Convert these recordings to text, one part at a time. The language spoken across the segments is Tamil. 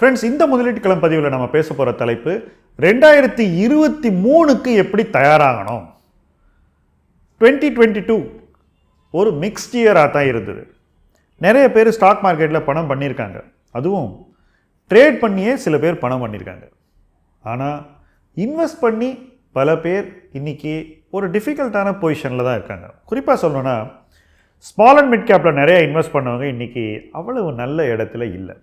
ஃப்ரெண்ட்ஸ் இந்த முதலீட்டு களம் பதிவில் நம்ம பேச போகிற தலைப்பு ரெண்டாயிரத்தி இருபத்தி மூணுக்கு எப்படி தயாராகணும்? டுவெண்ட்டி டுவெண்ட்டி டூ ஒரு மிக்ஸ்ட் இயராக தான் இருந்தது. நிறைய பேர் ஸ்டாக் மார்க்கெட்டில் பணம் பண்ணியிருக்காங்க அதுவும் ட்ரேட் பண்ணியே சில பேர் பணம் பண்ணியிருக்காங்க ஆனால் இன்வெஸ்ட் பண்ணி பல பேர் இன்னைக்கு ஒரு டிஃபிகல்ட்டான பொசிஷனில் தான் இருக்காங்க. குறிப்பாக சொல்லணுன்னா ஸ்மால் அண்ட் மிட் கேப்பில் நிறைய இன்வெஸ்ட் பண்ணவங்க இன்றைக்கி அவ்வளவு நல்ல இடத்துல இல்லை.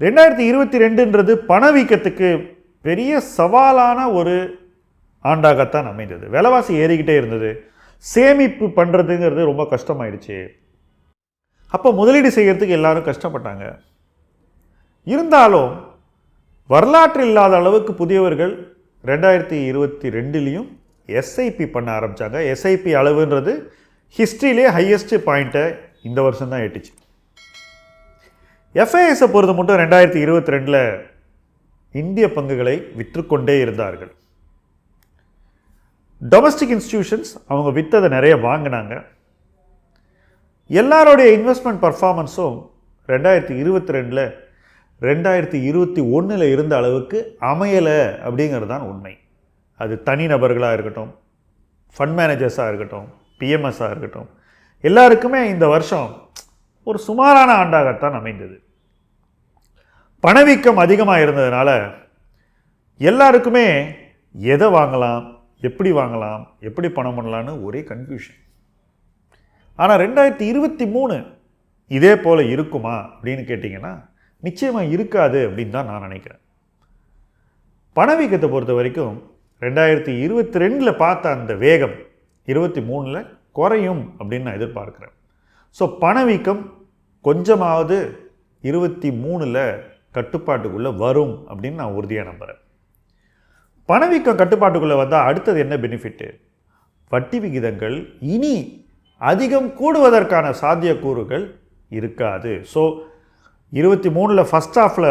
ரெண்டாயிரத்தி இருபத்தி ரெண்டுன்றது பணவீக்கத்துக்கு பெரிய சவாலான ஒரு ஆண்டாகத்தான் அமைந்தது. விலைவாசி ஏறிக்கிட்டே இருந்தது. சேமிப்பு பண்ணுறதுங்கிறது ரொம்ப கஷ்டமாயிடுச்சு. அப்போ முதலீடு செய்கிறதுக்கு எல்லாரும் கஷ்டப்பட்டாங்க. இருந்தாலும் வரலாற்று இல்லாத அளவுக்கு புதியவர்கள் ரெண்டாயிரத்தி இருபத்தி ரெண்டுலேயும் எஸ்ஐபி பண்ண ஆரம்பித்தாங்க எஸ்ஐபி அளவுன்றது ஹிஸ்ட்ரியிலே ஹையஸ்ட் பாயிண்ட்டை இந்த வருஷம் தான் எட்டுச்சு. எஃப்ஐஎஸை பொறுத்த மட்டும் ரெண்டாயிரத்தி இருபத்தி ரெண்டில் இந்திய பங்குகளை விற்றுக்கொண்டே இருந்தார்கள். டொமஸ்டிக் இன்ஸ்டிடியூஷன்ஸ் அவங்க விற்றதை நிறைய வாங்கினாங்க. எல்லாருடைய இன்வெஸ்ட்மெண்ட் பர்ஃபார்மன்ஸும் ரெண்டாயிரத்தி இருபத்தி ரெண்டில் ரெண்டாயிரத்தி இருபத்தி ஒன்றில் இருந்த அளவுக்கு அமையலை அப்படிங்கிறது தான் உண்மை. அது தனிநபர்களாக இருக்கட்டும் ஃபண்ட் மேனேஜர்ஸாக இருக்கட்டும் பிஎம்எஸ்ஸாக இருக்கட்டும் எல்லாருக்குமே இந்த வருஷம் ஒரு சுமாரான ஆண்டாகத்தான் அமைந்தது. பணவீக்கம் அதிகமாக இருந்ததுனால எல்லாருக்குமே எதை வாங்கலாம் எப்படி வாங்கலாம் எப்படி பணம் பண்ணலான்னு ஒரே கன்ஃபியூஷன் ஆனால் ரெண்டாயிரத்தி இருபத்தி மூணு இதே போல் இருக்குமா அப்படின்னு கேட்டிங்கன்னா நிச்சயமாக இருக்காது அப்படின்னு தான் நான் நினைக்கிறேன். பணவீக்கத்தை பொறுத்த வரைக்கும் ரெண்டாயிரத்தி இருபத்தி ரெண்டில் பார்த்த அந்த வேகம் இருபத்தி மூணில் குறையும் அப்படின்னு நான் எதிர்பார்க்குறேன். ஸோ பணவீக்கம் கொஞ்சமாவது இருபத்தி மூணில் கட்டுப்பாட்டுக்குள்ளே வரும் அப்படின்னு நான் உறுதியாக நம்புகிறேன் பணவீக்கம் கட்டுப்பாட்டுக்குள்ளே வந்தால் அடுத்தது என்ன பெனிஃபிட்டு வட்டி விகிதங்கள் இனி அதிகம் கூடுவதற்கான சாத்தியக்கூறுகள் இருக்காது. ஸோ இருபத்தி மூணில் ஃபஸ்ட் ஹாஃபில்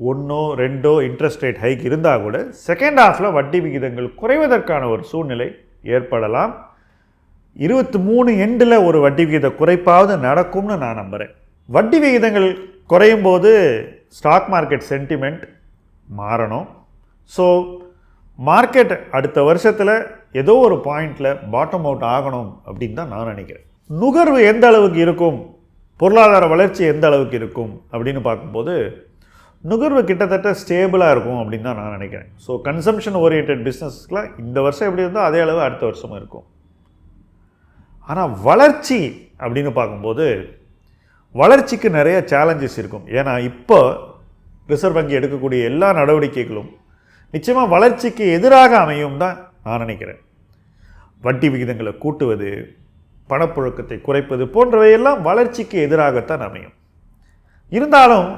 ஒன்றோ ரெண்டோ இன்ட்ரெஸ்ட் ரேட் ஹைக் இருந்தால் கூட செகண்ட் ஹாஃபில் வட்டி விகிதங்கள் குறைவதற்கான ஒரு சூழ்நிலை ஏற்படலாம். இருபத்தி மூணு எண்டில் ஒரு வட்டி விகித குறைப்பாவது நடக்கும்னு நான் நம்புகிறேன் வட்டி விகிதங்கள் குறையும் போது ஸ்டாக் மார்க்கெட் சென்டிமெண்ட் மாறணும். ஸோ மார்க்கெட் அடுத்த வருஷத்தில் ஏதோ ஒரு பாயிண்டில் பாட்டம் அவுட் ஆகணும் அப்படின்னு தான் நான் நினைக்கிறேன். நுகர்வு எந்த அளவுக்கு இருக்கும்? பொருளாதார வளர்ச்சி எந்த அளவுக்கு இருக்கும்? அப்படின்னு பார்க்கும்போது நுகர்வு கிட்டத்தட்ட ஸ்டேபிளாக இருக்கும் அப்படின்னு தான் நான் நினைக்கிறேன். ஸோ கன்சம்ஷன் ஓரியன்ட் பிஸ்னஸ்க்குலாம் இந்த வருஷம் எப்படி இருந்தோ அதே அளவு அடுத்த வருஷமும் இருக்கும். ஆனால் வளர்ச்சி அப்படின்னு பார்க்கும்போது வளர்ச்சிக்கு நிறைய சேலஞ்சஸ் இருக்கும். ஏன்னா இப்போ ரிசர்வ் வங்கி எடுக்கக்கூடிய எல்லா நடவடிக்கைகளும் நிச்சயமாக வளர்ச்சிக்கு எதிராக அமையும் தான் நான் நினைக்கிறேன். வட்டி விகிதங்களை கூட்டுவது பணப்புழக்கத்தை குறைப்பது போன்றவையெல்லாம் வளர்ச்சிக்கு எதிராகத்தான் அமையும். இருந்தாலும்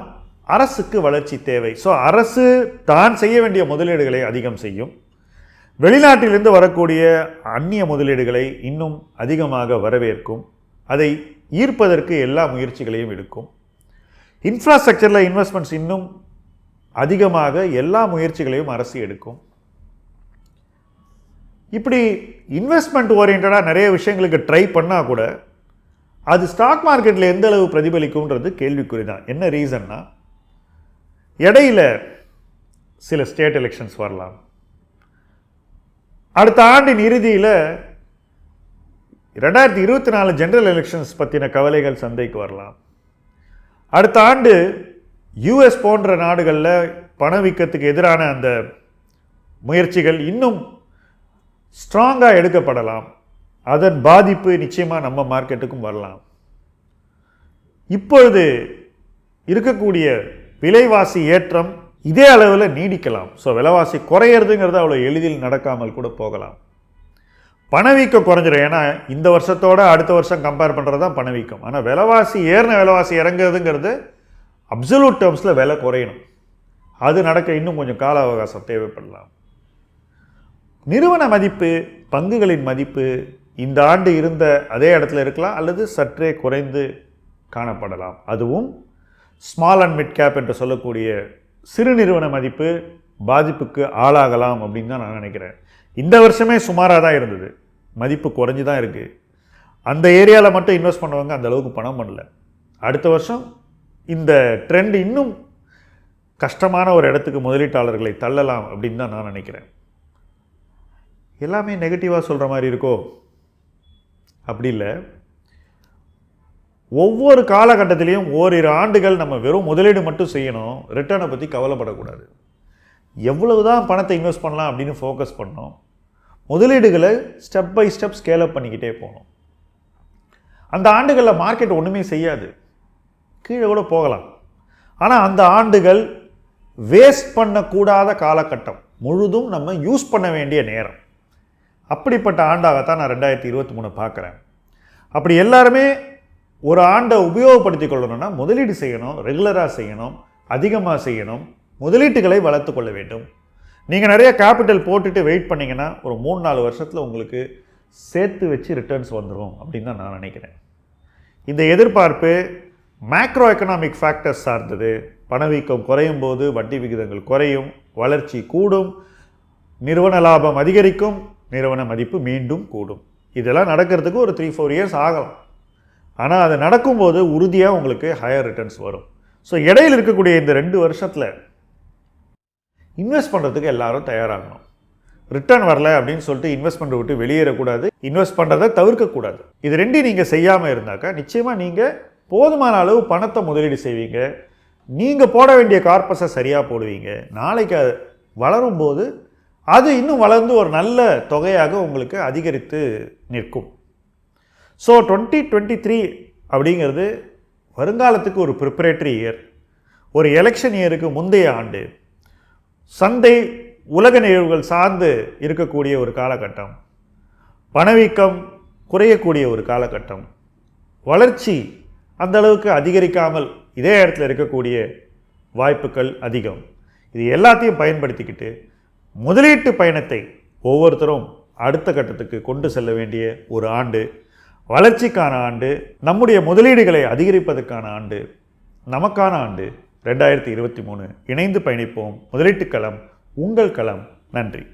அரசுக்கு வளர்ச்சி தேவை. ஸோ அரசு தான் செய்ய வேண்டிய முதலீடுகளை அதிகம் செய்யும். வெளிநாட்டிலிருந்து வரக்கூடிய அந்நிய முதலீடுகளை இன்னும் அதிகமாக வரவேற்கும். அதை ஈர்ப்பதற்கு எல்லா முயற்சிகளையும் எடுக்கும். இன்ஃப்ராஸ்ட்ரக்சரில் இன்வெஸ்ட்மெண்ட்ஸ் இன்னும் அதிகமாக எல்லா முயற்சிகளையும் அரசு எடுக்கும். இப்படி இன்வெஸ்ட்மெண்ட் ஓரியன்டாக நிறைய விஷயங்களுக்கு ட்ரை பண்ணால் கூட அது ஸ்டாக் மார்க்கெட்டில் எந்த அளவு பிரதிபலிக்கும்ன்றது கேள்விக்குறி தான் என்ன ரீசன்னா இடையில சில ஸ்டேட் எலெக்ஷன்ஸ் வரலாம். அடுத்த ஆண்டின் இறுதியில் ரெண்டாயிரத்தி இருபத்தி நாலு ஜென்ரல் எலெக்ஷன்ஸ் பற்றின கவலைகள் சந்தைக்கு வரலாம். அடுத்த ஆண்டு யூஎஸ் போன்ற நாடுகளில் பணவீக்கத்துக்கு எதிரான அந்த முயற்சிகள் இன்னும் ஸ்ட்ராங்காக எடுக்கப்படலாம். அதன் பாதிப்பு நிச்சயமாக நம்ம மார்க்கெட்டுக்கும் வரலாம். இப்பொழுது இருக்கக்கூடிய விலைவாசி ஏற்றம் இதே அளவில் நீடிக்கலாம். ஸோ விலைவாசி குறையிறதுங்கிறது அவ்வளோ எளிதில் நடக்காமல் கூட போகலாம். பணவீக்கம் குறைஞ்சிரும். ஏன்னா இந்த வருஷத்தோட அடுத்த வருஷம் கம்பேர் பண்ணுறது தான் பணவீக்கம். ஆனால் விலைவாசி ஏறின விலைவாசி இறங்குறதுங்கிறது அப்சல்யூட் டேர்ம்ஸில் விலை குறையணும். அது நடக்க இன்னும் கொஞ்சம் கால அவகாசம் தேவைப்படலாம். நிறுவன மதிப்பு பங்குகளின் மதிப்பு இந்த ஆண்டு இருந்த அதே இடத்துல இருக்கலாம் அல்லது சற்றே குறைந்து காணப்படலாம். அதுவும் ஸ்மால் அண்ட் மிட் கேப் என்று சொல்லக்கூடிய சிறு நிறுவன மதிப்பு பாதிப்புக்கு ஆளாகலாம் அப்படின்னு தான் நான் நினைக்கிறேன். இந்த வருஷமே சுமாராக தான் இருந்தது. மதிப்பு குறைஞ்சி தான் இருக்குது அந்த ஏரியாவில் மட்டும் இன்வெஸ்ட் பண்ணவங்க அந்த அளவுக்கு பணம் பண்ணல. அடுத்த வருஷம் இந்த ட்ரெண்ட் இன்னும் கஷ்டமான ஒரு இடத்துக்கு முதலீட்டாளர்களை தள்ளலாம் அப்படின்னு தான் நான் நினைக்கிறேன். எல்லாமே நெகட்டிவாக சொல்கிற மாதிரி இருக்கோ? அப்படி இல்லை. ஒவ்வொரு காலகட்டத்திலையும் ஓரிரு ஆண்டுகள் நம்ம வெறும் முதலீடு மட்டும் செய்யணும். ரிட்டர்னை பற்றி கவலைப்படக்கூடாது. எவ்வளவு தான் பணத்தை இன்வெஸ்ட் பண்ணலாம் அப்படின்னு ஃபோக்கஸ் பண்ணோம். முதலீடுகளை step by step scale up பண்ணிக்கிட்டே போகணும். அந்த ஆண்டுகளில் மார்க்கெட் ஒன்றுமே செய்யாது. கீழே கூட போகலாம். ஆனால் அந்த ஆண்டுகள் வேஸ்ட் பண்ணக்கூடாத காலகட்டம். முழுதும் நம்ம யூஸ் பண்ண வேண்டிய நேரம். அப்படிப்பட்ட ஆண்டாகத்தான் நான் ரெண்டாயிரத்தி இருபத்தி மூணு பார்க்குறேன். அப்படி எல்லாருமே ஒரு ஆண்டை உபயோகப்படுத்தி கொள்ளணும்னா முதலீடு செய்யணும் ரெகுலராக செய்யணும் அதிகமாக செய்யணும் முதலீட்டுகளை வளர்த்து கொள்ள வேண்டும். நீங்கள் நிறைய கேபிட்டல் போட்டுட்டு வெயிட் பண்ணிங்கன்னா ஒரு மூணு நாலு வருஷத்தில் உங்களுக்கு சேர்த்து வச்சு ரிட்டர்ன்ஸ் வந்துடும் அப்படின்னு தான் நான் நினைக்கிறேன். இந்த எதிர்பார்ப்பு மேக்ரோ எக்கனாமிக் ஃபேக்டர்ஸ் சார்ந்தது. பணவீக்கம் குறையும் போது வட்டி விகிதங்கள் குறையும் வளர்ச்சி கூடும் நிறுவன லாபம் அதிகரிக்கும் நிறுவன மதிப்பு மீண்டும் கூடும். இதெல்லாம் நடக்கிறதுக்கு ஒரு த்ரீ ஃபோர் இயர்ஸ் ஆகலாம். ஆனால் அது நடக்கும்போது உறுதியாக உங்களுக்கு ஹையர் ரிட்டர்ன்ஸ் வரும். ஸோ இடையில் இருக்கக்கூடிய இந்த ரெண்டு வருஷத்தில் இன்வெஸ்ட் பண்ணுறதுக்கு எல்லாரும் தயாராகணும். ரிட்டர்ன் வரல அப்படின்னு சொல்லிட்டு இன்வெஸ்ட்மெண்ட் விட்டு வெளியேறக்கூடாது. இன்வெஸ்ட் பண்ணுறதை தவிர்க்கக்கூடாது. இது ரெண்டையும் நீங்கள் செய்யாமல் இருந்தாக்கா நிச்சயமாக நீங்கள் போதுமான அளவு பணத்தை முதலீடு செய்வீங்க. நீங்கள் போட வேண்டிய கார்பஸை சரியாக போடுவீங்க. நாளைக்கு அது வளரும்போது அது இன்னும் வளர்ந்து ஒரு நல்ல தொகையாக உங்களுக்கு அதிகரித்து நிற்கும். ஸோ டுவெண்ட்டி டுவெண்ட்டி த்ரீ அப்படிங்கிறது வருங்காலத்துக்கு ஒரு ப்ரிப்பரேட்டரி இயர் ஒரு எலெக்ஷன் இயருக்கு முந்தைய ஆண்டு. சந்தை உலக நிகழ்வுகள் சார்ந்து இருக்கக்கூடிய ஒரு காலகட்டம். பணவீக்கம் குறையக்கூடிய ஒரு காலகட்டம். வளர்ச்சி அந்த அளவுக்கு அதிகரிக்காமல் இதே இடத்துல இருக்கக்கூடிய வாய்ப்புகள் அதிகம். இது எல்லாத்தையும் பயன்படுத்திக்கிட்டு முதலீட்டு பயணத்தை ஒவ்வொருத்தரும் அடுத்த கட்டத்துக்கு கொண்டு செல்ல வேண்டிய ஒரு ஆண்டு வளர்ச்சிக்கான ஆண்டு நம்முடைய முதலீடுகளை அதிகரிப்பதற்கான ஆண்டு நமக்கான ஆண்டு ரெண்டாயிரத்தி இருபத்தி மூணு இணைந்து பயணிப்போம். முதலீட்டு களம் உங்கள் களம். நன்றி.